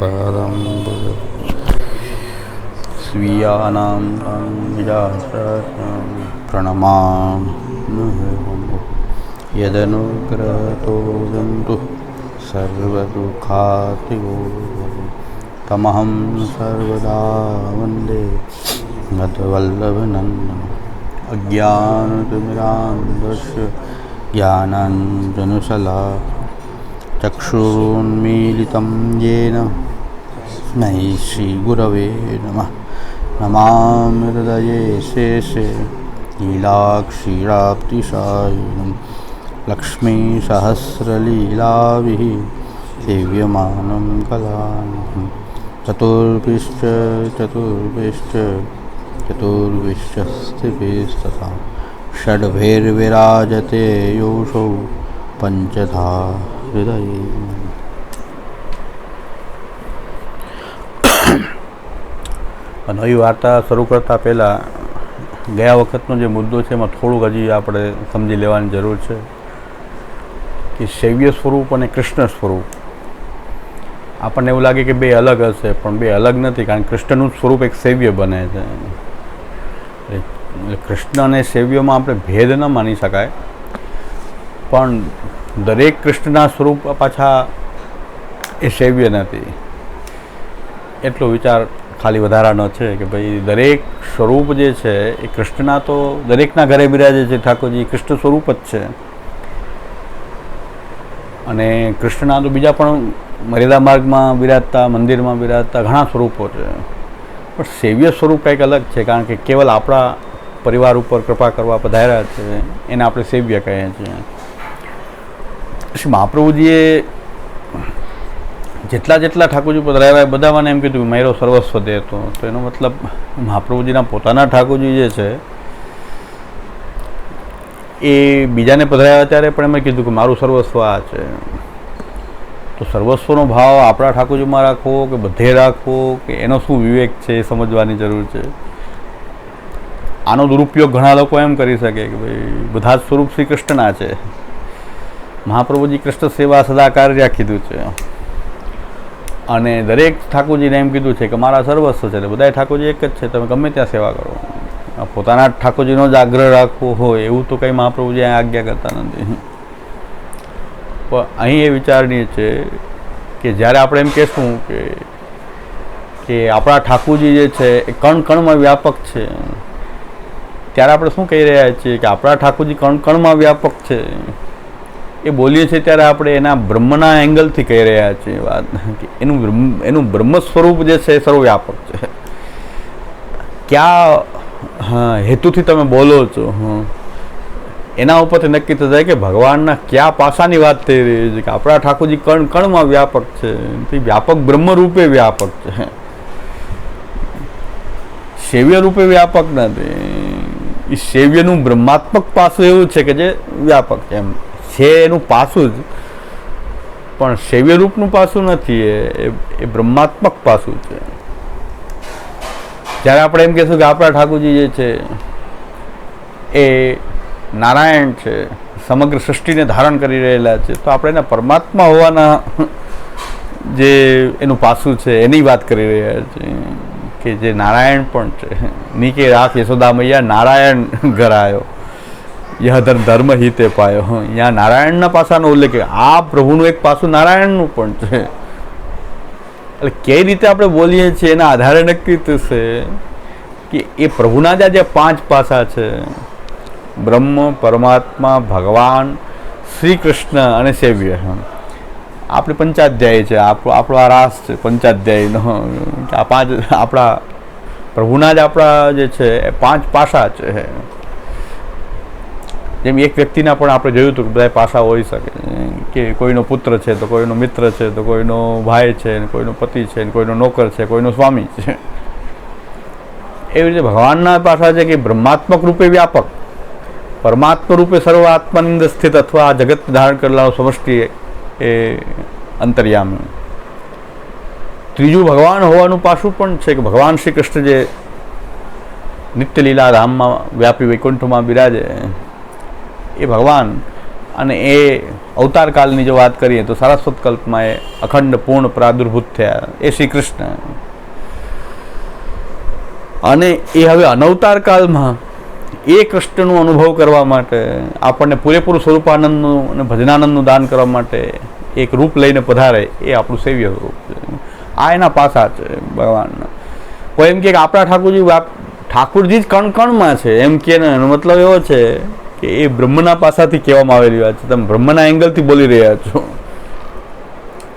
पादं स्वीयानां निजासां प्रणमामि यदनुग्रहतो जन्तु सर्वदुःखातिगो तमहं सर्वदा वन्दे मद्वल्लभनन्दनम् अज्ञानतिमिरान्धस्य ज्ञानाञ्जनशला चक्षुरुन्मीलितं येन तस्मै श्रीगुरवे नमः। नमामि हृदये शेषे लीलाक्षीराप्तिशायिनं लक्ष्मीसहस्रलीलाभिः सेव्यमानं कलानिधं। चतुर्भिश्च चतुर्भिश्च चतुर्भिश्च स्थिभिस्तथा षड्भिर्विराजते योषौ पञ्चधा हृदये નવી વાર્તા શરૂ કરતાં પહેલાં ગયા વખતનો જે મુદ્દો છે એમાં થોડુંક હજી આપણે સમજી લેવાની જરૂર છે કે શૈવ્ય સ્વરૂપ અને કૃષ્ણ સ્વરૂપ. આપણને એવું લાગે કે બે અલગ હશે, પણ બે અલગ નથી, કારણ કે કૃષ્ણનું સ્વરૂપ એક સૈવ્ય બને છે. એટલે કૃષ્ણ અને સૈવ્યમાં આપણે ભેદ ન માની શકાય, પણ દરેક કૃષ્ણના સ્વરૂપ પાછા એ સૈવ્ય નથી. એટલો વિચાર ખાલી વધારાનો છે કે ભાઈ દરેક સ્વરૂપ જે છે, એ કૃષ્ણના તો દરેકના ઘરે બિરાજે છે ઠાકોરજી, કૃષ્ણ સ્વરૂપ જ છે. અને કૃષ્ણના તો બીજા પણ મર્યાદા માર્ગમાં બિરાજતા, મંદિરમાં બિરાજતા ઘણા સ્વરૂપો છે. પણ સેવ્ય સ્વરૂપ કંઈક અલગ છે, કારણ કે કેવલ આપણા પરિવાર ઉપર કૃપા કરવા પધાર્યા છે, એને આપણે સેવ્ય કહીએ છીએ. શ્રી મહાપ્રભુજીએ જેટલા જેટલા ઠાકોરજી પધરાવ્યા એ બધા મને એમ કીધું મારો સર્વસ્વ દે તો. એનો મતલબ મહાપ્રભુજીના પોતાના ઠાકોરજી જે છે, એ બીજાને પધરાવ્યા ત્યારે પણ એમણે કીધું કે મારું સર્વસ્વ આ છે. તો સર્વસ્વનો ભાવ આપણા ઠાકોરજીમાં રાખવો કે બધે રાખવો, કે એનો શું વિવેક છે એ સમજવાની જરૂર છે. આનો દુરુપયોગ ઘણા લોકો એમ કરી શકે કે ભાઈ, બધા જ સ્વરૂપ શ્રી કૃષ્ણના છે. મહાપ્રભુજી કૃષ્ણ સેવા સદા કાર્ય કીધું છે. અને દરેક ઠાકોરજીને એમ કીધું છે કે મારા સર્વસ્વ છે એટલે બધા ઠાકોરજી એક જ છે, તમે ગમે ત્યાં સેવા કરો. પોતાના ઠાકોરજીનો જ આગ્રહ રાખવો હોય, એવું તો કંઈ મહાપ્રભુજી આજ્ઞા કરતા નથી. પણ અહીં એ વિચારણીય છે કે જ્યારે આપણે એમ કહેશું કે કે આપણા ઠાકોરજી જે છે એ કણ કણમાં વ્યાપક છે. ત્યારે આપણે શું કહી રહ્યા છીએ કે આપણા ઠાકોરજી કણ કણમાં વ્યાપક છે? એ બોલીએ છીએ ત્યારે આપણે એના બ્રહ્મના એંગલથી કહી રહ્યા છીએ વાત. એનું બ્રહ્મ એનું બ્રહ્મ સ્વરૂપ જે છે એ સર્વવ્યાપક છે. કયા હેતુથી તમે બોલો છો એના ઉપરથી નક્કી થતા કે ભગવાનના કયા પાસાની વાત થઈ રહી છે કે આપણા ઠાકોરજી કણ કણમાં વ્યાપક છે. તે વ્યાપક બ્રહ્મરૂપે વ્યાપક છે. સેવ્ય રૂપે વ્યાપક નથી. એ સેવ્યનું બ્રહ્માત્મક પાસું એવું છે કે જે વ્યાપક છે એમ. છે એનું પાસું જ, પણ શૈવ્યરૂપનું પાસું નથી, એ એ બ્રહ્માત્મક પાસું છે. જ્યારે આપણે એમ કહેશું કે આપણા ઠાકોરજી જે છે, એ નારાયણ છે, સમગ્ર સૃષ્ટિને ધારણ કરી રહેલા છે, તો આપણે એના પરમાત્મા હોવાના જે એનું પાસું છે, એની વાત કરી રહ્યા છીએ કે જે નારાયણ પણ છે. નીચે રાખ યશોદા મૈયા નારાયણ ઘરાયો યહ ધર્મ ધર્મ હિતે પાયો. અહીંયા નારાયણના પાસાનો ઉલ્લેખ આ પ્રભુનું એક પાસું નારાયણનું પણ છે. એટલે કઈ રીતે આપણે બોલીએ છીએ એના આધારે નક્કી થશે કે એ પ્રભુના જ જે પાંચ પાસા છે. બ્રહ્મ, પરમાત્મા, ભગવાન શ્રી કૃષ્ણ અને સેવ્ય. આપણે પંચાધ્યાય છે. આપણો આપણો આ રાસ છે, પંચાધ્યાયનો. આ પાંચ, આપણા પ્રભુના જ આપણા જે છે, એ પાંચ પાસા છે. જેમ એક વ્યક્તિના પણ આપણે જોયું હતું કે બધા પાસા હોઈ શકે. કે કોઈનો પુત્ર છે, તો કોઈનો મિત્ર છે, તો કોઈનો ભાઈ છે કોઈનો પતિ છે કોઈનો નોકર છે, કોઈનો સ્વામી છે. એવી રીતે ભગવાનના પાસા છે કે બ્રહ્માત્મક રૂપે વ્યાપક, પરમાત્મ રૂપે સર્વ આત્માનંદ સ્થિત અથવા આ જગત ધારણ કરેલા સમષ્ટિ એ અંતર્યામી. ત્રીજું ભગવાન હોવાનું પાસું પણ છે કે ભગવાન શ્રી કૃષ્ણ જે નિત્યલીલા રામમાં વ્યાપી વૈકુંઠમાં બિરાજે એ ભગવાન અને એ અવતાર કાળની જો વાત કરીએ તો સારસ્વત કલ્પમાં એ અખંડ પૂર્ણ પ્રાદુર્ભૂત થયા. એ શ્રી કૃષ્ણ અને એ હવે અનવતાર કાળમાં એ કૃષ્ણનો અનુભવ કરવા માટે, આપણને પૂરેપૂરું સ્વરૂપાનંદનું અને ભજનાનંદનું દાન કરવા માટે એક રૂપ લઈને પધારે એ આપણું સેવ્ય રૂપ છે. આ એના પાસા છે ભગવાનના કોઈ એમ કે આપણા ઠાકોરજી ઠાકુરજી જ કણ કણમાં છે. એમ કે મતલબ એવો છે કે એ બ્રહ્મના પાસાથી કહેવામાં આવેલી વાત છે. તમે બ્રહ્મના એંગલથી બોલી રહ્યા છો.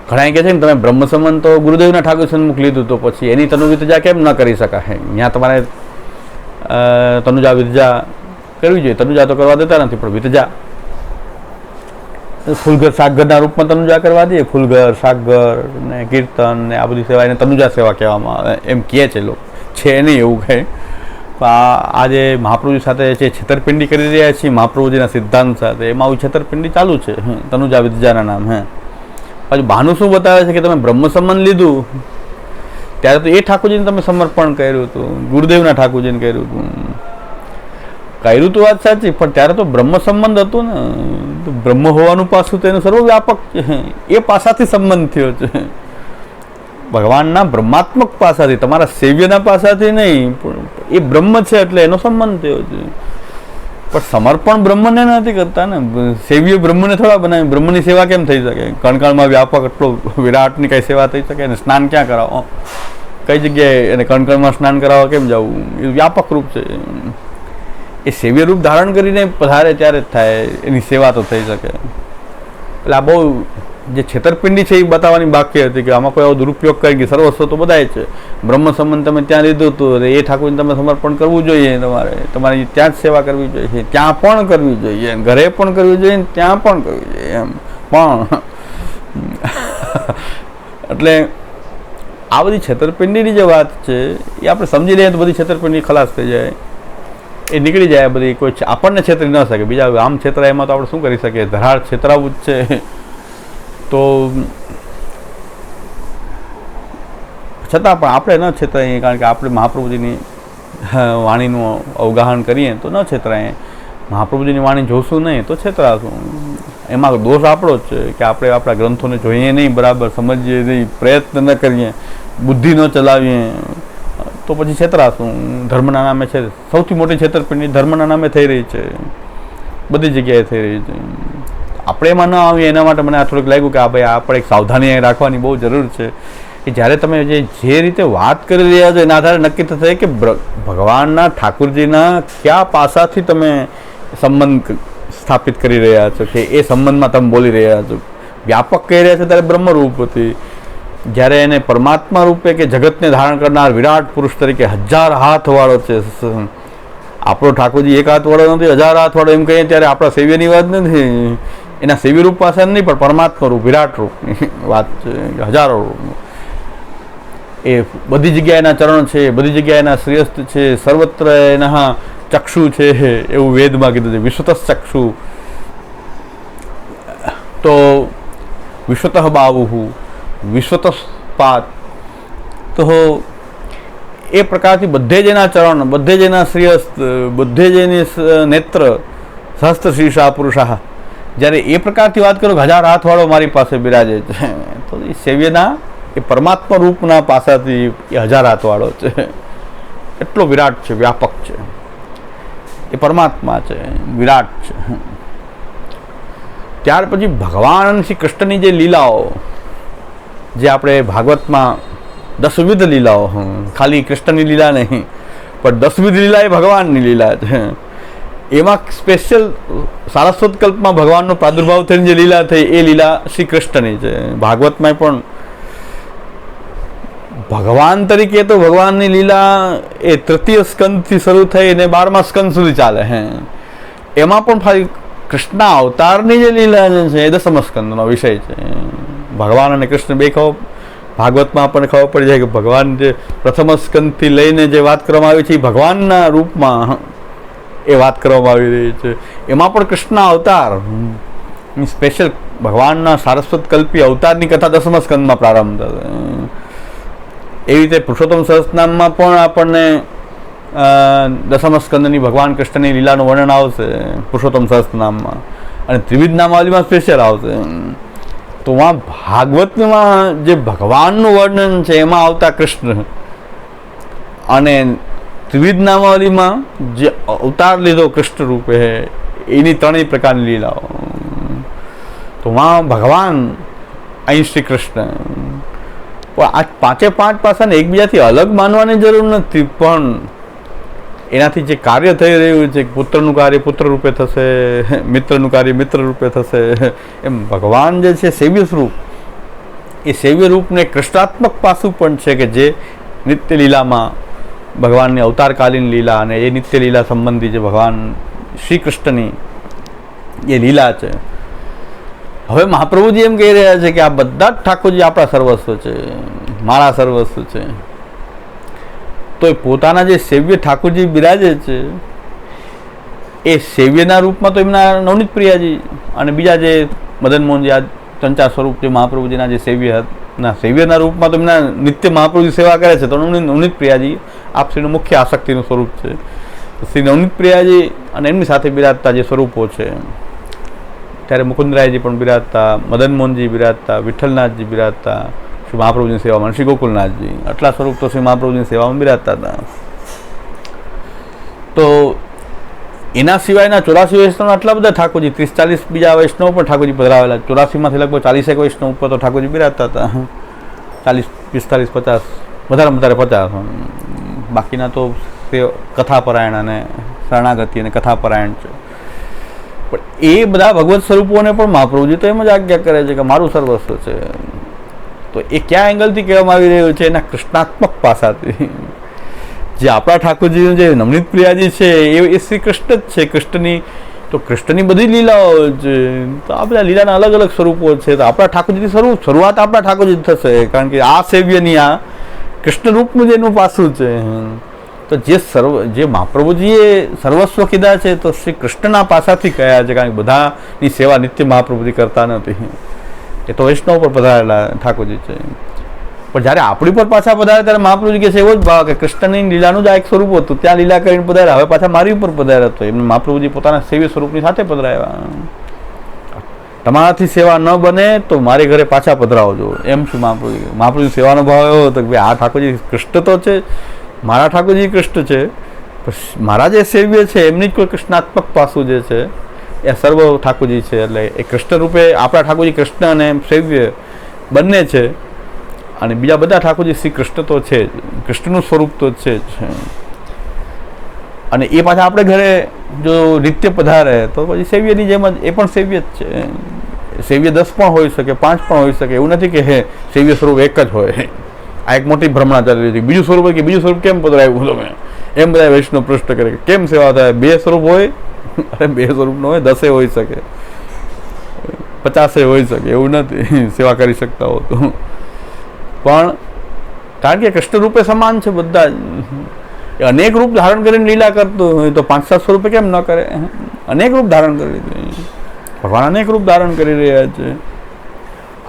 ઘણા કહે છે ને, તમે બ્રહ્મ સંબંધ તો ગુરુદેવના ઠાકોર સન્મુખ લીધું તો પછી એની તનુ વિતજા કેમ ન કરી શકાય? ત્યાં તમારે તનુજા વિદ્યા કરવી જોઈએ. તનુજા તો કરવા દેતા નથી, પણ વિદ્યા. ફૂલઘર શાકઘરના રૂપમાં તનુજા કરવા દઈએ ફૂલઘર શાકઘર ને કીર્તન ને આ બધી સેવા એને તનુજા સેવા કહેવામાં આવે. એમ કહે છે લોકો. છે નહીં એવું કંઈ. આ આજે મહાપ્રભુજી સાથે જે છેતરપિંડી કરી રહ્યા છીએ, મહાપ્રભુજીના સિદ્ધાંત સાથે, એમાં આવું છેતરપિંડી ચાલુ છે તનુજા વિદ્યાના નામ, હે. પાછું ભાનુ શું બતાવે છે કે તમે બ્રહ્મ સંબંધ લીધું? ત્યારે તો એ ઠાકોરજીને તમે સમર્પણ કર્યું હતું, ગુરુદેવના ઠાકોરજીને કર્યું હતું. કર્યું તો વાત સાચી, પણ ત્યારે તો બ્રહ્મ સંબંધ હતું ને, તો બ્રહ્મ હોવાનું પાસું તો એનું સર્વવ્યાપક છે એ પાસાથી સંબંધ થયો છે. ભગવાનના બ્રહ્માત્મક પાસાથી, તમારા સેવ્યના પાસાથી નહીં એ બ્રહ્મ છે એટલે એનો સંબંધ થયો છે. પણ સમર્પણ બ્રહ્મને નથી કરતા ને. સેવ્ય બ્રહ્મને થોડા બનાવે બ્રહ્મની સેવા કેમ થઈ શકે? કણકણમાં વ્યાપક એટલો વિરાટની કઈ સેવા થઈ શકે? અને સ્નાન ક્યાં કરાવો? કઈ જગ્યાએ એને કણકણમાં સ્નાન કરાવવા કેમ જવું? એ વ્યાપક રૂપ છે. એ સેવ્ય રૂપ ધારણ કરીને પધારે ત્યારે જ થાય. એની સેવા તો થઈ શકે. એટલે આ બહુ જે છેતરપિંડી છે એ બતાવવાની બાકી હતી કે આમાં કોઈ આવો દુરુપયોગ કરી કે સર્વસ્વ તો બધાય છે. બ્રહ્મ સંબંધ તમે ત્યાં લીધું હતું. એ ઠાકોરને તમે સમર્પણ કરવું જોઈએ તમારે. તમારી ત્યાં જ સેવા કરવી જોઈએ. ત્યાં પણ કરવી જોઈએ. ઘરે પણ કરવી જોઈએ ને ત્યાં પણ કરવી જોઈએ. એમ. પણ એટલે આ બધી છેતરપિંડીની જે વાત છે, એ આપણે સમજી લઈએ તો બધી છેતરપિંડી ખલાસ થઈ જાય. એ નીકળી જાય બધી. કોઈ આપણને છેતરી ન શકે. બીજા આમ છેતરાય એમાં તો આપણે શું કરી શકીએ? ધરાળ છેતરાવું જ છે. તો છતાં પણ આપણે ન છેતરાઈએ, કારણ કે આપણે મહાપ્રભુજીની વાણીનું અવગાહન કરીએ તો ન છેતરાઈએ. મહાપ્રભુજીની વાણી જોશું નહીં તો છેતરાશું. એમાં દોષ આપણો જ છે કે આપણે આપણા ગ્રંથોને જોઈએ નહીં, બરાબર, સમજીએ નહીં, પ્રયત્ન ન કરીએ, બુદ્ધિ ન ચલાવીએ, તો પછી છેતરાશું. ધર્મના નામે છે, સૌથી મોટી છેતરપિંડી ધર્મના નામે થઈ રહી છે. બધી જગ્યાએ થઈ રહી છે. આપણે એમાં ન આવીએ, એના માટે મને આ થોડુંક લાગ્યું કે આ ભાઈ આપણે એક સાવધાની રાખવાની બહુ જરૂર છે કે જ્યારે તમે જે જે રીતે વાત કરી રહ્યા છો એના આધારે નક્કી થશે કે ભગવાનના, ઠાકુરજીના કયા પાસાથી તમે સંબંધ સ્થાપિત કરી રહ્યા છો કે એ સંબંધમાં તમે બોલી રહ્યા છો? વ્યાપક કહી રહ્યા છો ત્યારે બ્રહ્મરૂપ હતી. જ્યારે એને પરમાત્મા રૂપે કે જગતને ધારણ કરનાર વિરાટ પુરુષ તરીકે હજાર હાથવાળો છે. આપણો ઠાકોરજી એક હાથવાળો નથી, હજાર હાથવાળો એમ કહીએ ત્યારે આપણા સેવ્યની વાત નથી. એના સેવ્ય રૂપ પાસે નહીં, પણ પરમાત્મા રૂપ, વિરાટ રૂપની વાત હજારો એ બધી જગ્યાએ એના ચરણ છે, બધી જગ્યાએ એના શ્રેયસ્થ છે, સર્વત્ર એના ચક્ષુ છે, એવું વેદમાં કીધું છે, વિશ્વત ચક્ષુ. તો વિશ્વતઃ બાવુ વિશ્વત પાત તો એ પ્રકારથી બધે જ એના ચરણ, બધે જ એના શ્રેયસ્થ બધે જ એની નેત્ર સહસ્ત્ર શીર્ષા પુરુષા જ્યારે એ પ્રકારથી વાત કરું હજાર હાથવાળો મારી પાસે બિરાજે છે, તો એ સેવ્યના, એ પરમાત્મા રૂપના પાસાથી એ હજાર હાથવાળો છે. એટલો વિરાટ છે, વ્યાપક છે. એ પરમાત્મા છે, વિરાટ છે. ત્યાર પછી ભગવાન શ્રી કૃષ્ણની જે લીલાઓ, જે આપણે ભાગવતમાં દસવિધ લીલાઓ, ખાલી કૃષ્ણની લીલા નહીં, પણ દસવિધ લીલા એ ભગવાનની લીલા છે. એમાં સ્પેશિયલ સારસ્વત કલ્પમાં ભગવાનનો પ્રાદુર્ભાવ થઈને જે લીલા થઈ, એ લીલા શ્રી કૃષ્ણની છે. ભાગવતમાં પણ ભગવાન તરીકે તો ભગવાનની લીલા એ તૃતીય સ્કંદથી શરૂ થઈ અને બારમા સ્કંદ સુધી ચાલે, હે. એમાં પણ ફરી કૃષ્ણ અવતારની જે લીલા છે એ દસમ સ્કંદનો વિષય છે. ભગવાન અને કૃષ્ણ બે ખબર, ભાગવતમાં આપણને ખબર પડી જાય કે ભગવાન જે પ્રથમ સ્કંદથી લઈને જે વાત કરવામાં આવી છે એ ભગવાનના રૂપમાં એ વાત કરવામાં આવી રહી છે. એમાં પણ કૃષ્ણ અવતાર સ્પેશિયલ ભગવાનના સારસ્વત કલ્પી અવતારની કથા દસમ સ્કંદમાં પ્રારંભ થશે એવી રીતે પુરુષોત્તમ સહસ્તનામમાં પણ આપણને દસમ સ્કંદની ભગવાન કૃષ્ણની લીલાનું વર્ણન આવશે પુરુષોત્તમ સહસ્તનામમાં અને ત્રિવિધ નામાવલીમાં સ્પેશિયલ આવશે. તો આ ભાગવતમાં જે ભગવાનનું વર્ણન છે, એમાં આવતા કૃષ્ણ. અને ત્રિવિધ નામાવલીમાં જે અવતાર લીધો કૃષ્ણ રૂપે, એની ત્રણેય પ્રકારની લીલાઓ. તો માં ભગવાન અહીં શ્રી કૃષ્ણ. આ પાંચે પાંચ પાસાને એકબીજાથી અલગ માનવાની જરૂર નથી, પણ એનાથી જે કાર્ય થઈ રહ્યું છે, પુત્રનું કાર્ય પુત્ર રૂપે થશે, મિત્રનું કાર્ય મિત્ર રૂપે થશે, એમ ભગવાન જે છે સેવ્ય સ્વરૂપ, એ સેવ્ય રૂપને કૃષ્ણાત્મક પાસું પણ છે કે જે નિત્ય લીલામાં ભગવાનની અવતારકાલીન લીલા અને એ નિત્ય લીલા સંબંધી જે ભગવાન શ્રી કૃષ્ણની એ લીલા છે. હવે મહાપ્રભુજી એમ કહી રહ્યા છે કે આ બધા જ ઠાકોરજી આપણા સર્વસ્વ છે, મારા સર્વસ્વ છે. તો એ પોતાના જે સેવ્ય ઠાકોરજી બિરાજે છે, એ સેવ્યના રૂપમાં તો એમના નવનીત પ્રિયાજી અને બીજા જે મદન મોહનજી, આ ચંચા સ્વરૂપ જે મહાપ્રભુજીના જે સેવ્ય ના સેવ્યના રૂપમાં તો એમના નિત્ય મહાપ્રભુજી સેવા કરે છે, તો નવનીત નવનીત પ્રિયાજી આપશ્રીનું મુખ્ય આસક્તિનું સ્વરૂપ છે. શ્રી નવનીત પ્રિયાજી અને એમની સાથે બિરાજતા જે સ્વરૂપો છે, ત્યારે મુકુંદરાયજી પણ બિરાજતા, મદન મોહનજી બિરાજતા, વિઠ્ઠલનાથજી બિરાજતા, શ્રી મહાપ્રભુજીની સેવામાં શ્રી ગોકુલનાથજી. આટલા સ્વરૂપ તો શ્રી મહાપ્રભુજીની સેવામાં બિરાજતા હતા. તો એના સિવાયના ચોરાસી વૈષ્ણવ આટલા બધા ઠાકોરજી, ત્રીસ ચાલીસ બીજા વૈષ્ણવ પણ ઠાકોરજી પધરાવેલા ચોરાસીમાંથી લગભગ ચાલીસેક વૈષ્ણવ ઉપર તો ઠાકોરજી બિરાજતા હતા. ચાલીસ, પિસ્તાલીસ, પચાસ વધારે વધારે પચાસ. બાકીના તો કથાપરાયણ અને શરણાગતિ અને કથાપરાયણ છે. પણ એ બધા ભગવત સ્વરૂપોને પણ મહાપ્રભુજી તો એમ જ આજ્ઞા કરે છે કે મારું સર્વસ્વ છે. તો એ કયા એંગલથી કહેવામાં આવી રહ્યું છે? એના કૃષ્ણાત્મક પાસાથી. જે આપણા ઠાકોરજીનું જે નવનીત પ્રિયાજી છે, એ એ શ્રી કૃષ્ણ જ છે. કૃષ્ણની તો કૃષ્ણની બધી લીલાઓ છે તો આ બધા લીલાના અલગ અલગ સ્વરૂપો છે. તો આપણા ઠાકોરજીની સ્વરૂપ શરૂઆત આપણા ઠાકોરજી થશે. કારણ કે આ સેવ્યની આ કૃષ્ણ રૂપનું જે એનું પાસું છે. તો જે સર્વ, જે મહાપ્રભુજીએ સર્વસ્વ કીધા છે, તો શ્રી કૃષ્ણના પાસાથી કયા છે? કારણ કે બધાની સેવા નિત્ય મહાપ્રભુજી કરતા નથી. એ તો વૈષ્ણવ પર પધારેલા ઠાકોરજી છે. પણ જ્યારે આપણી પર પાછા પધારે ત્યારે મહાપ્રભુજી કહે છે, એવો જ ભાવ કે કૃષ્ણની લીલાનું જ આ એક સ્વરૂપ હતું. ત્યાં લીલા કરીને પધાર્યા. હવે પાછા મારી ઉપર પધાર્યા હતો એમને મહાપ્રભુજી પોતાના સેવ્ય સ્વરૂપની સાથે પધરાવ્યા. તમારાથી સેવા ન બને તો મારે ઘરે પાછા પધરાવજો એમ શું મહાપ્રભુજી મહાપ્રભુજી સેવાનો ભાવ એવો હતો કે ભાઈ, આ ઠાકોરજી કૃષ્ણ તો છે, મારા ઠાકોરજી કૃષ્ણ છે મારા જે સેવ્ય છે, એમની જ કોઈ કૃષ્ણાત્મક પાસું જે છે, એ સર્વ ઠાકોરજી છે. એટલે એ કૃષ્ણ રૂપે આપણા ઠાકોરજી કૃષ્ણ અને સેવ્ય બંને છે. અને બીજા બધા ઠાકોરજી શ્રી કૃષ્ણ તો છે જ. કૃષ્ણનું સ્વરૂપ તો છે જ. અને એ પાછા આપણે ઘરે જો નિત્ય પધારે, તો પછી સેવ્યની જેમ જ એ પણ સેવ્ય જ છે. સેવ્ય દસ પણ હોઈ શકે, પાંચ પણ હોઈ શકે, એવું નથી કે હે, સેવ્ય સ્વરૂપ એક જ હોય. આ એક મોટી ભ્રમણા ચાલી રહી છે બીજું સ્વરૂપ કે બીજું સ્વરૂપ કેમ પધરાવ્યું તમે એમ બધા વૈષ્ણવ પ્રશ્ન કરે કે કેમ સેવા થાય? બે સ્વરૂપ હોય? અરે બે સ્વરૂપ ન હોય, દસે હોઈ શકે. પચાસે હોઈ શકે, એવું નથી. સેવા કરી શકતા હોતું પણ કારણ કે કૃષ્ણરૂપે સમાન છે બધા જ. એ અનેક રૂપ ધારણ કરીને લીલા કરતો હોય તો પાંચ સાત સ્વરૂપે કેમ ન કરે? અનેક રૂપ ધારણ કરી ભગવાન અનેક રૂપ ધારણ કરી રહ્યા છે.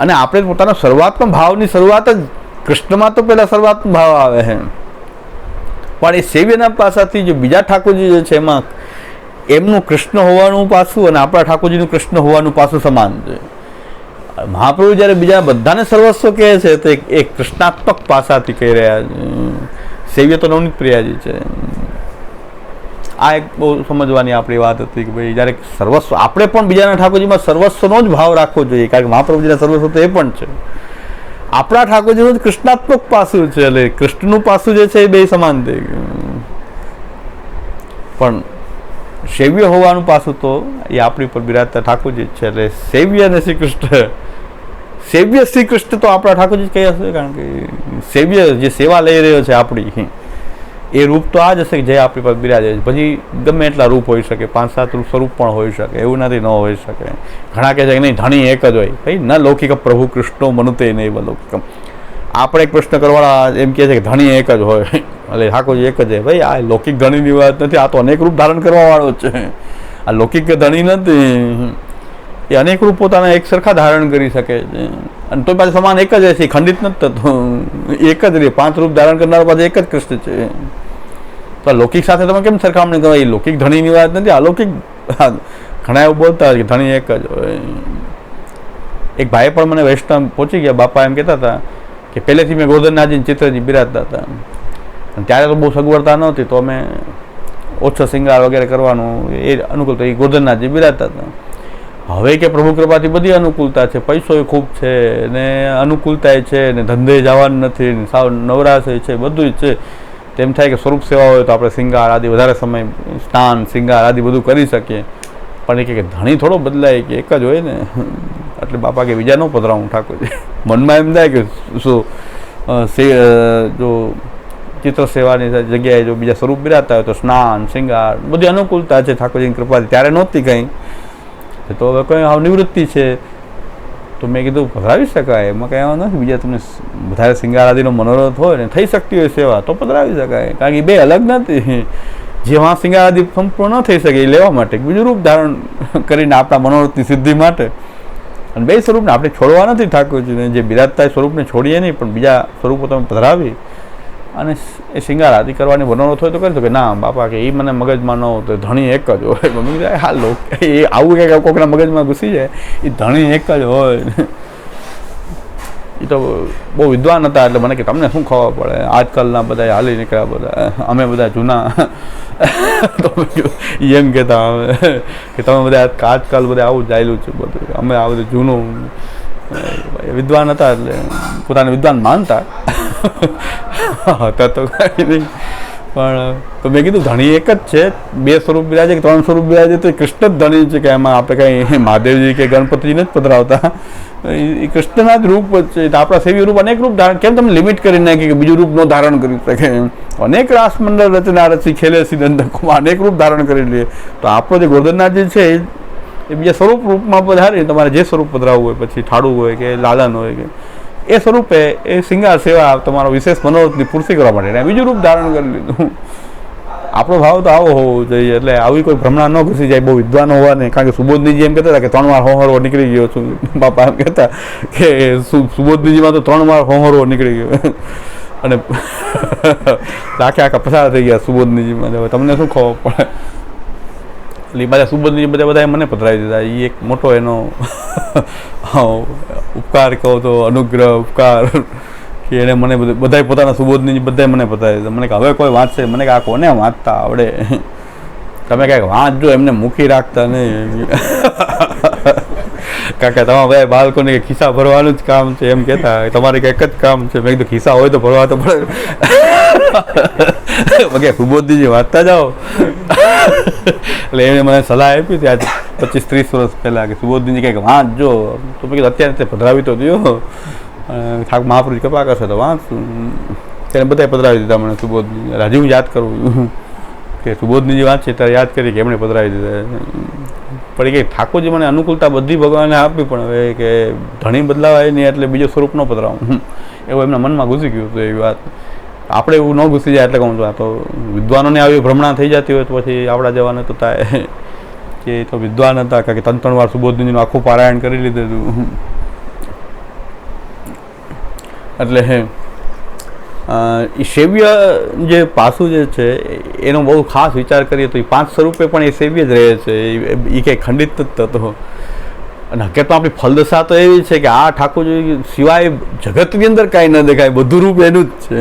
અને આપણે પોતાના શરૂઆતમાં ભાવની શરૂઆત જ, કૃષ્ણમાં તો પહેલાં શરૂઆતનો ભાવ આવે છે પણ એ સેવ્યના પાસાથી જે બીજા ઠાકોરજી જે છે એમાં, એમનું કૃષ્ણ હોવાનું પાસું અને આપણા ઠાકોરજીનું કૃષ્ણ હોવાનું પાસું સમાન છે. મહાપ્રભુ જ્યારે બીજા બધાને સર્વસ્વ કહે છે, તો એક કૃષ્ણાત્મક પાસાથી કહી રહ્યા છે. સેવ્ય તો નવનીત પ્રિયાજી છે. આ એક બહુ સમજવાની આપણી વાત હતી કે ભાઈ જ્યારે સર્વસ્વ, આપણે પણ બીજાના ઠાકોરજીમાં સર્વસ્વનો જ ભાવ રાખવો જોઈએ, કારણ કે મહાપ્રભુજીના સર્વસ્વ તો એ પણ છે. આપણા ઠાકોરજીનું જ કૃષ્ણાત્મક પાસું છે, એટલે કૃષ્ણનું પાસું જે છે એ બે સમાન થઈ ગયું પણ સેવ્ય હોવાનું પાસું તો એ આપણી પર બિરાજતા ઠાકોરજી જ છે, એટલે સેવ્ય અને શ્રી કૃષ્ણ સેવ્ય શ્રી કૃષ્ણ તો આપણા ઠાકોરજી જ કહી હશે, કારણ કે સેવ્ય જે સેવા લઈ રહ્યો છે આપણી એ રૂપ તો આ જ હશે કે જે આપણી પાસે બિરાજે છે. પછી ગમે એટલા રૂપ હોઈ શકે, પાંચ સાત રૂપ સ્વરૂપ પણ હોઈ શકે, એવું નથી, ન હોઈ શકે. ઘણા કહે છે કે નહીં, ધણી એક જ હોય. ભાઈ, ન લૌકિક પ્રભુ કૃષ્ણો મનુતે નહીં લૌકિકમ. આપણે એક પ્રશ્ન કરવાના એમ કહે છે કે ધણી એક જ હોય. એટલે ઠાકોરજી એક જ છે. ભાઈ, આ લૌકિક ધણીની વાત નથી, આ તો અનેક રૂપ ધારણ કરવા વાળો છે. આ લૌકિક ધણી નથી. એ અનેક રૂપ પોતાના એક સરખા ધારણ કરી શકે છે. અને તો પાછું સમાન એક જ છે ખંડિત નથી થતું. એક જ રે, પાંચ રૂપ ધારણ કરનાર પાસે એક જ કૃષ્ણ છે. તો લૌકિક સાથે તમે કેમ સરખામણી કરો? એ લૌકિક ધણીની વાત નથી અલૌકિક ઘણા એવું બોલતા હોય કે ધણી એક જ હોય. એક ભાઈ પણ મને વૈષ્ણવ પહોંચી ગયા, બાપા એમ કહેતા હતા કે પહેલેથી મેં ગોર્ધનનાથજી ચિત્રજી બિરાજતા હતા. ત્યારે તો બહુ સગવડતા નહોતી, તો અમે ઓછો શિંગાર વગેરે કરવાનું એ અનુકૂળ તો એ ગોધરનાથજી બિરાજતા હતા. હવે કે પ્રભુ કૃપાથી બધી અનુકૂળતા છે પૈસો એ ખૂબ છે, ને અનુકૂળતાય છે, ને ધંધે જવાનું નથી સાવ નવરાશ છે બધું જ છે. તેમ થાય કે સ્વરૂપ સેવા હોય તો આપણે શિંગાર આદિ વધારે સમય સ્નાન, શિંગાર આદિ બધું કરી શકીએ. પણ એ કે ધણી થોડો બદલાય કે એક જ હોય ને, એટલે બાપા કે બીજા ન પધરાવું ઠાકોરજી મનમાં એમ થાય કે શું જો ચિત્ર સેવાની જગ્યાએ જો બીજા સ્વરૂપ બિરાતા હોય તો સ્નાન, શિંગાર, બધી અનુકૂળતા છે ઠાકોરજીની કૃપાથી. ત્યારે નહોતી કંઈ. તો હવે કંઈ હાવ નિવૃત્તિ છે. તો મેં કીધું પધરાવી શકાય. એમાં કંઈ એવા નથી. બીજા તમને વધારે શિંગાર આદિનો મનોરથ હોય ને, થઈ શકતી હોય સેવા, તો પધરાવી શકાય. કારણ કે બે અલગ નથી. જેમાં શિંગાર આદિ સંપૂર્ણ ન થઈ શકે એ લેવા માટે. બીજું રૂપ ધારણ કરીને આપણા મનોરથની સિદ્ધિ માટે. અને બે સ્વરૂપને આપણે છોડવા નથી ઠાકોરજીને. જે બિરાજતા સ્વરૂપને છોડીએ નહીં, પણ બીજા સ્વરૂપો તમે પધરાવી. અને એ શિંગાર આદિ કરવાની વર્ણનો હોય તો કરી કે ના, બાપા, કે એ મને મગજમાં ન તો ધણી એક જ હોય. મમ્મી કહે હા લોક એ આવું કે કોકના મગજમાં ઘૂસી જાય એ ધણી એક જ હોય. એ તો બહુ વિદ્વાન હતા, એટલે મને કે, તમને શું ખબર પડે? આજકાલના બધા હાલી નીકળ્યા બધા. અમે બધા જૂના. એમ કહેતા અમે, કે તમે બધા આજકાલ બધા આવું જાયેલું છે બધું. અમે આ બધું જૂનું વિદ્વાન હતા એટલે પોતાને વિદ્વાન માનતા. હતા તો કાંઈ નહીં. પણ, તો મેં કીધું ધણી એક જ છે. બે સ્વરૂપ બિરાજે કે ત્રણ સ્વરૂપ બિરાજે તો કૃષ્ણ જ ધણી છે કે એમાં આપણે કંઈ મહાદેવજી કે ગણપતિજીને જ પધરાવતા. એ કૃષ્ણના જ રૂપ છે. આપણા સેવી રૂપ અનેક રૂપ ધારણ કેમ તમે લિમિટ કરી નાખી કે બીજું રૂપ ન ધારણ કરી શકે અનેક રાસમંડળ રચના રચી ખેલે સી નંદકુમાર અનેક રૂપ ધારણ કરી લે. તો આપણો જે ગોર્ધનનાથ જે છે, એ બીજા સ્વરૂપ રૂપમાં પધારે. તમારે જે સ્વરૂપ પધરાવવું હોય, પછી ઠાડું હોય કે લાલન હોય કે એ સ્વરૂપે એ શિંગાર સેવા તમારો વિશેષ મનોરથની પૂર્તિ કરવા માટે. એને બીજું રૂપ ધારણ કરી લીધું. આપણો ભાવ તો આવો હોવો જોઈએ, એટલે આવી કોઈ ભ્રમણા ન ઘૂસી જાય, બહુ વિદ્વાન હોવાને. કારણ કે સુબોધનીજી એમ કહેતા હતા કે ત્રણ વાર હોહરવો નીકળી ગયો છું. બાપા એમ કહેતા કે સુબોધનીજીમાં તો ત્રણ વાર હોહરવો નીકળી ગયો. અને આખે આખા પસાર થઈ ગયા સુબોધનીજીમાં. હવે તમને શું ખબર પડે? એટલે બધા સુબંધી બધા બધાએ મને પધરાવી દીધા. એ એક મોટો એનો ઉપકાર કહો તો, અનુગ્રહ, ઉપકાર, કે એને મને બધું, બધાય પોતાના સુબોધની બધાય મને પધરાવી દીધા. મને કે હવે કોઈ વાંચશે મને કે આ કોને વાંચતા આવડે? તમે કાંઈક વાંચજો એમને મૂકી રાખતા નહીં. કારણ કે તમારા બધા બાળકોને ખિસ્સા ભરવાનું જ કામ છે, એમ કહેતા. તમારે કંઈક જ કામ છે. મેં કીધું, ખિસ્સા હોય તો ભરવા તો પડે. ઓકે સુબોધજી વાંચતા જાઓ. એટલે એણે મને સલાહ આપી હતી આજે પચીસ ત્રીસ વર્ષ પહેલાં કે સુબોધજી કંઈક વાંચજો તો મેં અત્યારે તે પધરાવી તો દો ઠાક મહાપુરુષ કૃપા કરશે તો વાંચ. તેને બધાએ પધરાવી દીધા મને સુબોધજી રાજી હું યાદ કરું. કે સુબોધનીજી વાંચે ત્યારે યાદ કરી કે એમણે પધરાવી દીધા. પણ કે ઠાકોરજી મને અનુકૂળતા બધી ભગવાને આપી, પણ હવે કે ધણી બદલાવાય નહીં એટલે બીજો સ્વરૂપનો પધરાવું. એવું એમના મનમાં ઘૂસી ગયું હતું એવી વાત. આપણે એવું ન ઘૂસી જાય એટલે કહું છું આ તો વિદ્વાનોને આવી ભ્રમણા થઈ જતી હોય તો પછી આપણા જવાને તો થાય કે તો વિદ્વાન હતા કારણ કે ત્રણ ત્રણ વાર સુબોધનીજીનું આખું પારાયણ કરી લીધેલું એટલે અ, એ સેવ્ય જે પાસું જે છે એનો બહુ ખાસ વિચાર કરીએ તો એ પાંચ સ્વરૂપે પણ એ સેવ્ય જ રહે છે. એ કંઈ ખંડિત જ થતો. અને હકીકતમાં આપણી ફલદશા તો એવી છે કે આ ઠાકોરજી સિવાય જગતની અંદર કાંઈ ન દેખાય, બધું રૂપ એનું જ છે.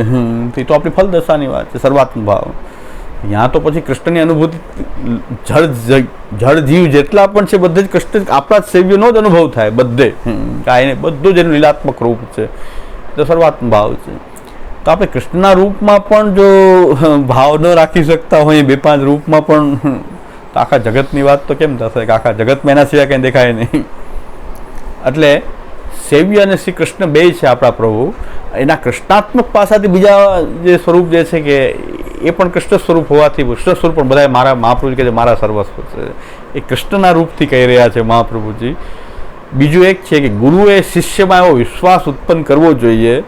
તો તો આપણી ફલદશાની વાત છે સર્વાત્મ ભાવ. ત્યાં તો પછી કૃષ્ણની અનુભૂતિ, જળ જળ જીવ જેટલા પણ છે બધે જ કૃષ્ણ આપણા જ સેવ્યનો જ અનુભવ થાય બધે. કાંઈ બધું જ એનું લીલાત્મક રૂપ છે. તો સર્વાત્મ ભાવ છે. તો આપણે કૃષ્ણના રૂપમાં પણ જો ભાવ ન રાખી શકતા હોઈએ બે પાંચ રૂપમાં પણ તો આખા જગતની વાત તો કેમ થશે કે આખા જગતમાં એના સિવાય કંઈ દેખાય નહીં? એટલે સેવ્ય અને શ્રી કૃષ્ણ બે છે આપણા પ્રભુ. એના કૃષ્ણાત્મક પાસાથી બીજા જે સ્વરૂપ જે છે કે એ પણ કૃષ્ણ સ્વરૂપ હોવાથી, કૃષ્ણ સ્વરૂપ પણ બધા મારા મહાપ્રભુજી કે જે મારા સર્વસ્વ છે. એ કૃષ્ણના રૂપથી કહી રહ્યા છે મહાપ્રભુજી. બીજું એક છે કે ગુરુએ શિષ્યમાં એવો વિશ્વાસ ઉત્પન્ન કરવો જોઈએ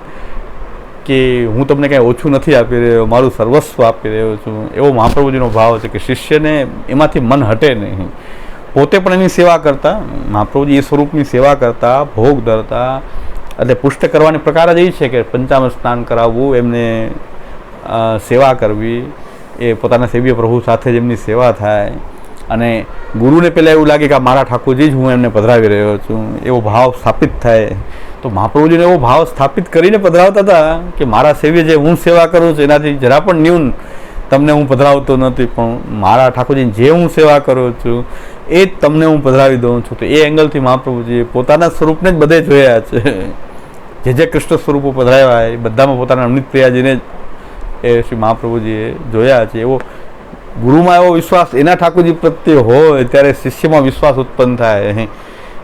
કે હું તમને કાંઈ ઓછું નથી આપી રહ્યો, મારું સર્વસ્વ આપી રહ્યો છું. એવો મહાપ્રભુજીનો ભાવ છે કે શિષ્યને એમાંથી મન હટે નહીં. પોતે પણ એની સેવા કરતા, મહાપ્રભુજી એ સ્વરૂપની સેવા કરતા, ભોગ ધરતા. એટલે પુષ્ટ કરવાની પ્રકાર જ એ છે કે પંચામૃત સ્નાન કરાવવું, એમને સેવા કરવી. એ પોતાના સેવ્ય પ્રભુ સાથે જ એમની સેવા થાય. અને ગુરુને પહેલાં એવું લાગે કે મારા ઠાકોરજી જ હું એમને પધરાવી રહ્યો છું. એવો ભાવ સ્થાપિત થાય. તો મહાપ્રભુજીને એવો ભાવ સ્થાપિત કરીને પધરાવતા હતા કે મારા સેવ્ય જે હું સેવા કરું છું, એનાથી જરા પણ ન્યૂન તમને હું પધરાવતો નથી, પણ મારા ઠાકોરજીની જે હું સેવા કરું છું, એ જ તમને હું પધરાવી દઉં છું. તો એ એંગલથી મહાપ્રભુજીએ પોતાના સ્વરૂપને જ બધે જોયા છે. જે જે કૃષ્ણ સ્વરૂપો પધરાવ્યા, એ બધામાં પોતાના અમૃત પ્રિયાજીને જ એ શ્રી મહાપ્રભુજીએ જોયા છે. એવો ગુરુમાં એવો વિશ્વાસ એના ઠાકોરજી પ્રત્યે હોય, ત્યારે શિષ્યમાં વિશ્વાસ ઉત્પન્ન થાય.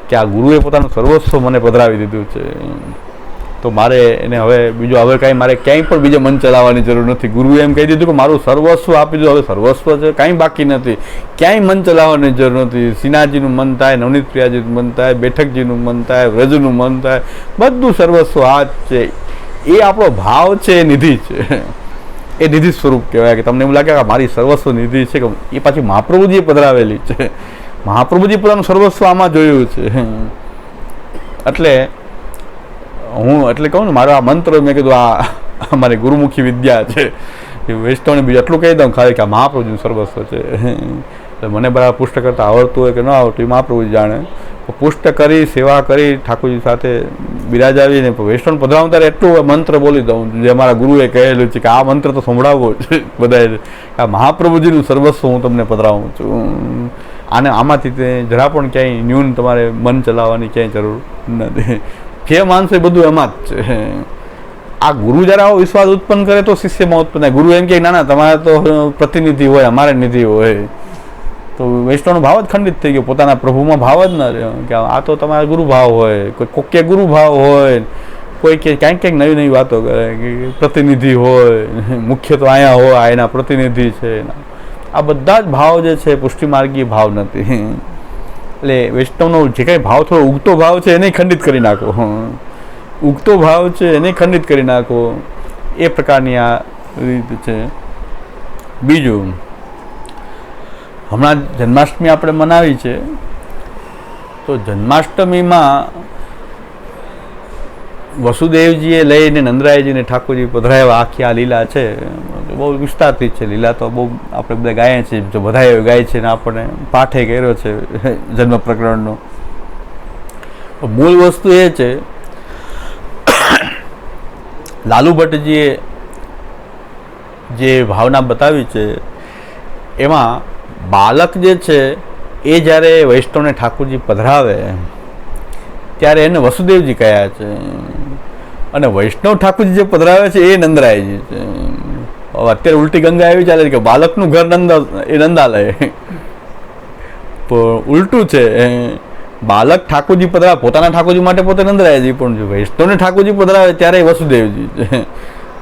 કે આ ગુરુએ પોતાનું સર્વસ્વ મને પધરાવી દીધું છે. તો મારે એને હવે બીજું હવે કાંઈ મારે ક્યાંય પણ બીજે મન ચલાવવાની જરૂર નથી. ગુરુએ એમ કહી દીધું કે મારું સર્વસ્વ આપી દીધું હવે સર્વસ્વ છે, કાંઈ બાકી નથી. ક્યાંય મન ચલાવવાની જરૂર નથી. સિનાજીનું મન થાય, નવનીત પ્રિયાજીનું મન થાય, બેઠકજીનું મન થાય, વ્રજનું મન થાય, બધું સર્વસ્વ આ છે. એ આપણો ભાવ છે, એ નિધિ છે. એ નિધિ સ્વરૂપ કહેવાય. કે તમને એવું લાગે કે મારી સર્વસ્વ નિધિ છે, કે એ પાછી મહાપ્રભુજીએ પધરાવેલી છે. મહાપ્રભુજી પોતાનું સર્વસ્વ આમાં જોયું છે. એટલે હું એટલે કહું ને, મારો આ મંત્ર મેં કીધું, આ અમારી ગુરુમુખી વિદ્યા છે. એ વૈષ્ણવને બીજું એટલું કહી દઉં ખાલી કે આ મહાપ્રભુજીનું સર્વસ્વ છે. એટલે મને બરાબર પુષ્ટ કરતાં આવડતું હોય કે ન આવડતું એ મહાપ્રભુજી જાણે. પુષ્ટ કરી, સેવા કરી, ઠાકોરજી સાથે બિરાજાવીને વૈષ્ણવ પધરાવું ત્યારે એટલું મંત્ર બોલી દઉં જે મારા ગુરુએ કહેલું છે કે આ મંત્ર તો સંભળાવવો છે બધાએ. આ મહાપ્રભુજીનું સર્વસ્વ હું તમને પધરાવું છું. આને આમાંથી તે જરા પણ ક્યાંય ન્યૂન તમારે મન ચલાવવાની ક્યાંય જરૂર નથી. જે માનશે બધું એમાં જ છે. આ ગુરુ જ્યારે આવો વિશ્વાસ ઉત્પન્ન કરે તો શિષ્યમાં ઉત્પન્ન થાય. ગુરુ એમ કે ના ના, તમારે તો પ્રતિનિધિ હોય, અમારે નિધિ હોય. તો વૈષ્ણવનો ભાવ જ ખંડિત થઈ ગયો. પોતાના પ્રભુમાં ભાવ જ ન રહ્યો. કે આ તો તમારા ગુરુ ભાવ હોય. કોઈ કોકે ગુરુ ભાવ હોય. કોઈ કે ક્યાંક ક્યાંક નવી નવી વાતો કરે. કે પ્રતિનિધિ હોય. મુખ્ય તો અહીંયા હોય એના પ્રતિનિધિ છે. આ બધા જ ભાવ જે છે પુષ્ટિમાર્ગીય ભાવ નથી. એટલે વૈષ્ણવનો જે કાંઈ ભાવ થોડો ઉગતો ભાવ છે, એને ખંડિત કરી નાખો. ઉગતો ભાવ છે, એને ખંડિત કરી નાખો. એ પ્રકારની આ રીત છે. બીજું, હમણાં જન્માષ્ટમી આપણે મનાવી છે. તો જન્માષ્ટમીમાં વસુદેવજીએ લઈને નંદરાયજીને ઠાકોરજી પધરાવ્યા આખી આ લીલા છે. બહુ વિસ્તારથી છે લીલા તો બહુ આપણે બધા ગાયા છીએ. જો બધા ગાય છે ને આપણને પાઠે કર્યો છે જન્મ પ્રકરણનો. મૂળ વસ્તુ એ છે, લાલુ ભટ્ટજીએ જે ભાવના બતાવી છે, એમાં બાલક જે છે એ જ્યારે વૈષ્ણવને ઠાકોરજી પધરાવે, ત્યારે એને વસુદેવજી કહ્યા છે. અને વૈષ્ણવ ઠાકોરજી જે પધરાવે છે, એ નંદરાયજી છે. અત્યારે ઉલટી ગંગા એવી ચાલે છે કે બાલકનું ઘર નંદા, એ નંદાલય. પણ ઉલટું છે બાલક ઠાકોરજી પધરાવે, પોતાના ઠાકોરજી માટે પોતે નંદરાયજી, પણ જો વૈષ્ણવને ઠાકોરજી પધરાવે ત્યારે એ વસુદેવજી છે.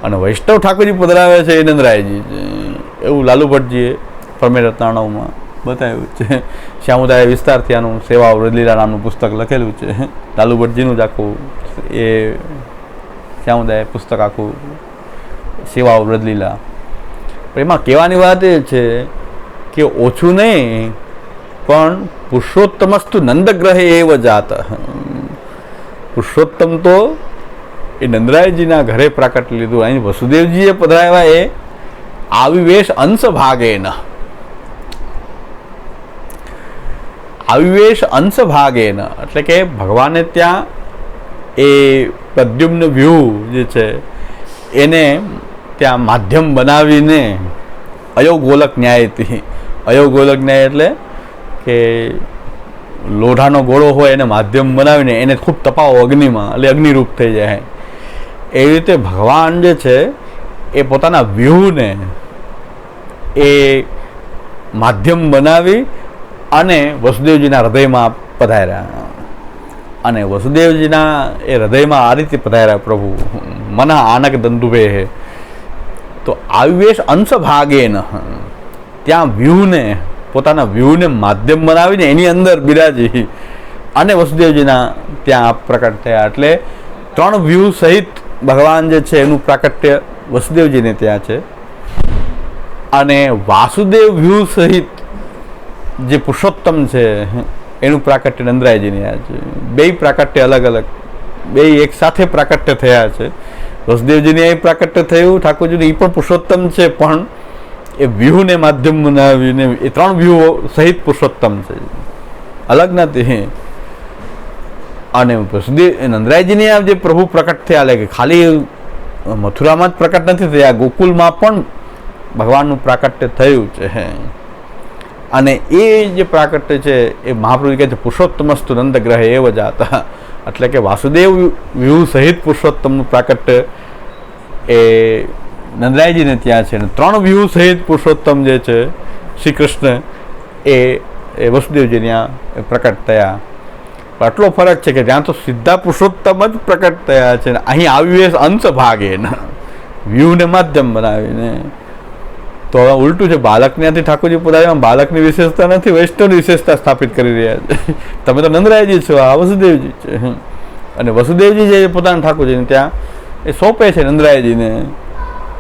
અને વૈષ્ણવ ઠાકોરજી પધરાવે છે, એ નંદરાયજી છે. એવું લાલુ ભટ્ટજીએ પ્રમેય રત્નાણવમાં બતાવ્યું છે. શ્યામુદાય વિસ્તારથી આનું સેવા વ્રજલીલા નામનું પુસ્તક લખેલું છે. લાલુ ભટ્ટજીનું જ આખું એ શ્યામુદાય પુસ્તક આખું સેવા વ્રજલીલા પણ એમાં કહેવાની વાત એ છે કે ઓછું નહીં, પણ પુરુષોત્તમસ્તુ નંદગ્રહે એવ જાત. પુરુષોત્તમ તો એ નંદરાયજીના ઘરે પ્રાકટ લીધું. અહીં વસુદેવજીએ પધરાવ્યા એ આવિવેશ અંશ ભાગેન. આવિવેશ અંશ ભાગેન. એટલે કે ભગવાને ત્યાં એ પ્રદ્યુમ્ન વ્યૂહ જે છે, એને ત્યાં માધ્યમ બનાવીને અયોગોલક ન્યાયથી અયોગોલક ન્યાય એટલે કે લોઢાનો ગોળો હોય એને માધ્યમ બનાવીને એને ખૂબ તપાવો અગ્નિમાં, એટલે અગ્નિરૂપ થઈ જાય. એવી રીતે ભગવાન જે છે, એ પોતાના વ્યૂહને એ માધ્યમ બનાવી અને વસુદેવજીના હૃદયમાં પધાર્યા. અને વસુદેવજીના એ હૃદયમાં આ રીતે પધાર્યા, પ્રભુ, મન આનક દંદુભે હે. તો આવેશ અંશ ભાગેન ત્યાં વ્યૂહને, પોતાના વ્યૂહને માધ્યમ બનાવીને એની અંદર બિરાજી અને વસુદેવજીના ત્યાં પ્રકટ થયા. એટલે ત્રણ વ્યૂહ સહિત ભગવાન જે છે એનું પ્રાકટ્ય વસુદેવજીને ત્યાં છે. અને વાસુદેવ વ્યૂહ સહિત જે પુરુષોત્તમ છે એનું પ્રાકટ્ય નંદરાયજીની આ છે. બે પ્રાકટ્ય અલગ અલગ. બે એક સાથે પ્રાકટ્ય થયા છે. વસુદેવજીને એ પ્રાકટ્ય થયું, ઠાકોરજીને એ પણ પુરુષોત્તમ છે, પણ એ વ્યૂહને માધ્યમ બનાવીને એ ત્રણ વ્યૂહો સહિત પુરુષોત્તમ છે. અલગ નથી અને વસુદેવ નંદરાયજીની આ જે પ્રભુ પ્રકટ થયા, એટલે ખાલી મથુરામાં જ પ્રકટ નથી થયા, ગોકુલમાં પણ ભગવાનનું પ્રાકટ્ય થયું છે અને એ જે પ્રાકટ્ય છે, એ મહાપ્રભુ કહે છે, પુરુષોત્તમસ્તુ નંદગ્રહ એવ જાતા. એટલે કે વાસુદેવ વ્યૂહ સહિત પુરુષોત્તમનું પ્રાકટ્ય એ નંદરાયજીને ત્યાં છે. અને ત્રણ વ્યૂહ સહિત પુરુષોત્તમ જે છે શ્રી કૃષ્ણ એ એ વસુદેવજી ત્યાં પ્રકટ થયા. આટલો ફરક છે કે જ્યાં તો સીધા પુરુષોત્તમ જ પ્રકટ થયા છે. અહીં આવ્યું એ અંશ ભાગે વ્યૂહને માધ્યમ બનાવીને તો હવે ઉલટું છે બાળકને ત્યાંથી ઠાકોરજી પોતાના બાળકની વિશેષતા નથી, વૈષ્ણવની વિશેષતા સ્થાપિત કરી રહ્યા છે. તમે તો નંદરાયજી છો, આ વસુદેવજી છે. અને વસુદેવજી જે પોતાના ઠાકોરજીને ત્યાં એ સોંપે છે નંદરાયજીને.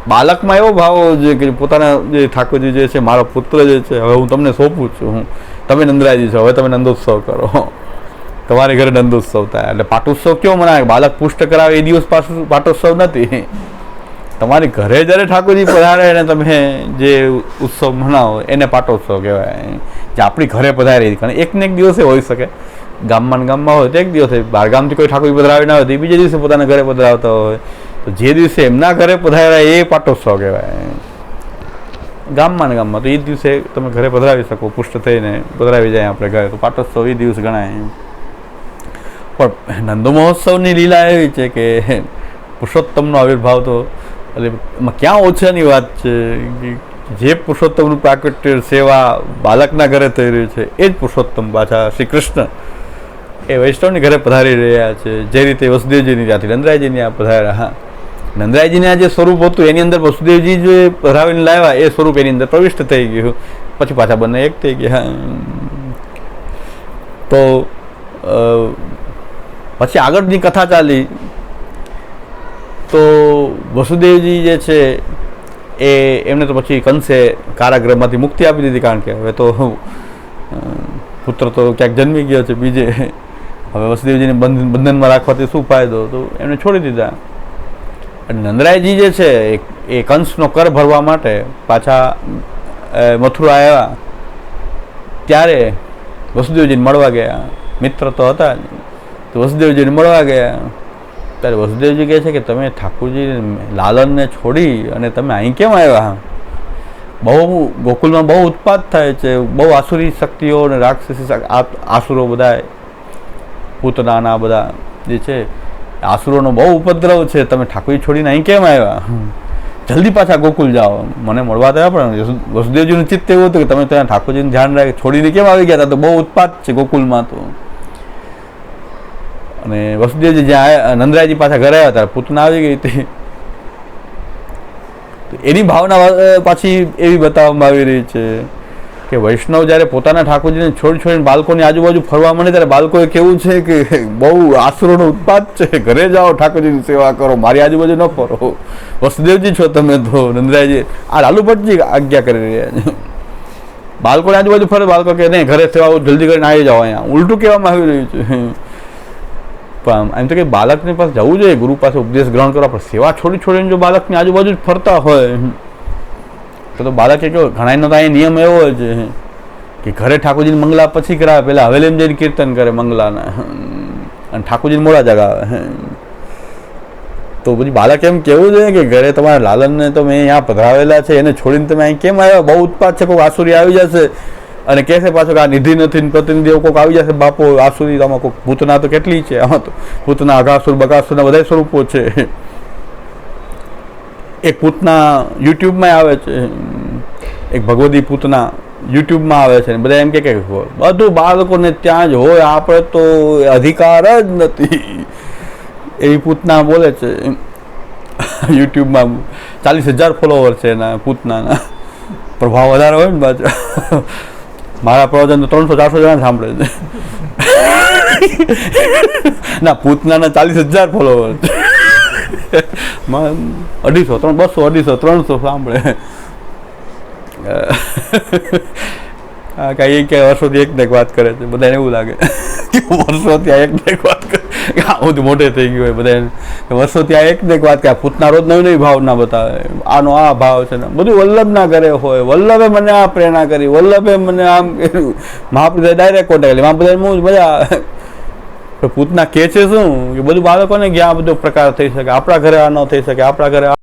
બાળકમાં એવો ભાવ જોઈએ કે પોતાના જે ઠાકોરજી જે છે, મારો પુત્ર જે છે, હવે હું તમને સોંપું છું, હું. તમે નંદરાયજી છો, હવે તમે નંદોત્સવ કરો. તમારે ઘરે નંદોત્સવ થાય. એટલે પાટોત્સવ કેવો મનાય? બાળક પુષ્ટ કરાવે એ દિવસ પાટોત્સવ નથી. તમારી ઘરે જ્યારે ઠાકોરજી પધારે અને તમે જે ઉત્સવ મનાવો, એને પાટોત્સવ કહેવાય. જે આપણી ઘરે પધારે કારણ એકને એક દિવસે હોઈ શકે. ગામમાં ગામમાં હોય તો એક દિવસે. બહાર ગામથી કોઈ ઠાકોરજી પધરાવી ના હોય, તો બીજે દિવસે પોતાના ઘરે પધરાવતા હોય. તો જે દિવસે એમના ઘરે પધાર્યા એ પાટોત્સવ કહેવાય. ગામમાં ગામમાં તો એ દિવસે તમે ઘરે પધરાવી શકો, પુષ્ટ થઈને પધરાવી જાય આપણે ઘરે. તો પાટોત્સવ એ દિવસ ગણાય. પણ નંદ મહોત્સવની લીલા એવી છે કે પુરુષોત્તમનો આવિર્ભાવ તો એટલે એમાં ક્યાં ઓછાની વાત છે? જે પુરુષોત્તમનું પ્રાકટ્ય સેવા બાલકના ઘરે થઈ રહ્યું છે, એ જ પુરુષોત્તમ પાછા શ્રી કૃષ્ણ એ વૈષ્ણવની ઘરે પધારી રહ્યા છે. જે રીતે વસુદેવજીની ત્યાંથી નંદરાયજીની આ પધાર્યા હા. નંદરાયજીને આ જે સ્વરૂપ હતું, એની અંદર વસુદેવજી જે પધરાવીને લાવ્યા, એ સ્વરૂપ એની અંદર પ્રવિષ્ટ થઈ ગયું. પછી પાછા બંને એક થઈ ગયા. તો પછી આગળની કથા ચાલી. તો વસુદેવજી જે છે, એ એમને તો પછી કંસે કારાગૃહમાંથી મુક્તિ આપી દીધી, કારણ કે હવે તો પુત્ર તો ક્યાંક જન્મી ગયો છે, બીજે. હવે વસુદેવજીને બંધન બંધનમાં રાખવાથી શું ફાયદો? તો એમને છોડી દીધા. અને નંદરાયજી જે છે, એ કંસનો કર ભરવા માટે પાછા મથુરા આવ્યા. ત્યારે વસુદેવજીને મળવા ગયા. મિત્ર તો હતા જ. તો વસુદેવજીને મળવા ગયા. ત્યારે વસુદેવજી કહે છે કે તમે ઠાકુરજી લાલનને છોડી અને તમે અહીં કેમ આવ્યા બહુ ગોકુલમાં બહુ ઉત્પાદ થાય છે, બહુ આસુરી શક્તિઓ અને રાક્ષસી આસુરો બધા, પૂતનાના બધા જે છે, આસુરોનો બહુ ઉપદ્રવ છે, તમે ઠાકુરજી છોડીને અહીં કેમ આવ્યા જલ્દી પાછા ગોકુલ જાઓ. મને મળવા થયા પણ વસુદેવજીનું ચિત્ત એવું હતું કે તમે ત્યાં ઠાકોરજીનું ધ્યાન રાખે છોડીને કેમ આવી ગયા હતા? તો બહુ ઉત્પાદ છે ગોકુલમાં તો. અને વસુદેવજી જ્યાં નંદરાયજી પાછા ઘરે આવ્યા ત્યારે પૂતના આવી ગઈ હતી. એની ભાવના પાછી એવી બતાવવામાં આવી રહી છે કે વૈષ્ણવ જ્યારે પોતાના ઠાકોરજીને છોડી છોડીને બાળકોની આજુબાજુ ફરવા મળે ત્યારે બાળકોએ કેવું છે કે બહુ આસુરોનો ઉત્પાદ છે. ઘરે જાઓ, ઠાકોરજીની સેવા કરો, મારી આજુબાજુ ન ફરો. વસુદેવજી છો તમે તો, નંદરાયજી. આ લાલુ ભટ્ટજી આજ્ઞા કરી રહ્યા છે. બાળકોની આજુબાજુ ફરે, બાળકો કે નહીં, ઘરે સેવા જલ્દી કરીને આવી જાઓ અહીંયા. ઉલટું કહેવામાં આવી રહ્યું છે. એમ તો કે બાળકની પાસે જવું જોઈએ, ગુરુ પાસે ઉપદેશ ગ્રહણ કરવા, પણ સેવા છોડી છોડીને જો બાળકની આજુબાજુ જ ફરતા હોય તો તો બાળકે જો ઘણા તો અહીંયા નિયમ એવો છે કે ઘરે ઠાકોરજીને મંગલા પછી કરાવે પહેલાં હવેલીમાં જઈને કીર્તન કરે મંગલાના અને ઠાકોરજીને મોડા જગાવે તો પછી બાળક એમ કેવું જોઈએ કે ઘરે તમારા લાલનને તો મેં અહીંયા પધરાવેલા છે, એને છોડીને તમે અહીં કેમ આવ્યા? બહુ ઉત્પાદ છે, કોઈ આસુરી આવી જશે. અને કહેશે પાછું કે આ નિધિ નથી પ્રતિનિધિ કોઈક આવી જશે, બાપો આસુરી આમાં કોઈક ભૂતના તો કેટલી છે? આમાં તો ભૂતના અઘાસુર બગાસુરના બધા સ્વરૂપો છે. એક પૂતના યુટ્યુબમાં આવે છે. એક ભગવદી પૂતના યુટ્યુબમાં આવે છે. બધા એમ કે બધું બાળકોને ત્યાં જ હોય, આપણે તો અધિકાર જ નથી. એવી પૂતના બોલે છે. યુટ્યુબમાં ચાલીસ હજાર ફોલોવર છે એના પૂતનાના પ્રભાવ વધારે હોય ને બાજુ મારા પ્રવચન તો ત્રણસો ચારસો જણા સાંભળે છે. ના પૂતનાના ચાલીસ હજાર ફોલોવર અઢીસો, ત્રણ, બસો, અઢીસો, ત્રણસો સાંભળે. કાંઈ કે વર્ષોથી એક ને એક વાત કરે છે. બધાને એવું લાગે. વર્ષોથી આ એક ને એક વાત કરે. કે આ મોટે થઈ ગયું હોય બધા વર્ષો ત્યાં એક ને એક વાત કે પૂતના રોજ નવી નવી ભાવના બતાવે. આનો આ ભાવ છે ને. બધું વલ્લભના ઘરે હોય. વલ્લભે મને આ પ્રેરણા કરી. વલ્લભે મને આમ મહાપુરુષે ડાયરેક્ટ કોન્ટેક્ટ કરી મહાપુરુષ હું મજા પૂતના કે છે શું? કે બધું બાળકોને આ બધો પ્રકાર થઈ શકે? આપણા ઘરે આ ન થઈ શકે. આપણા ઘરે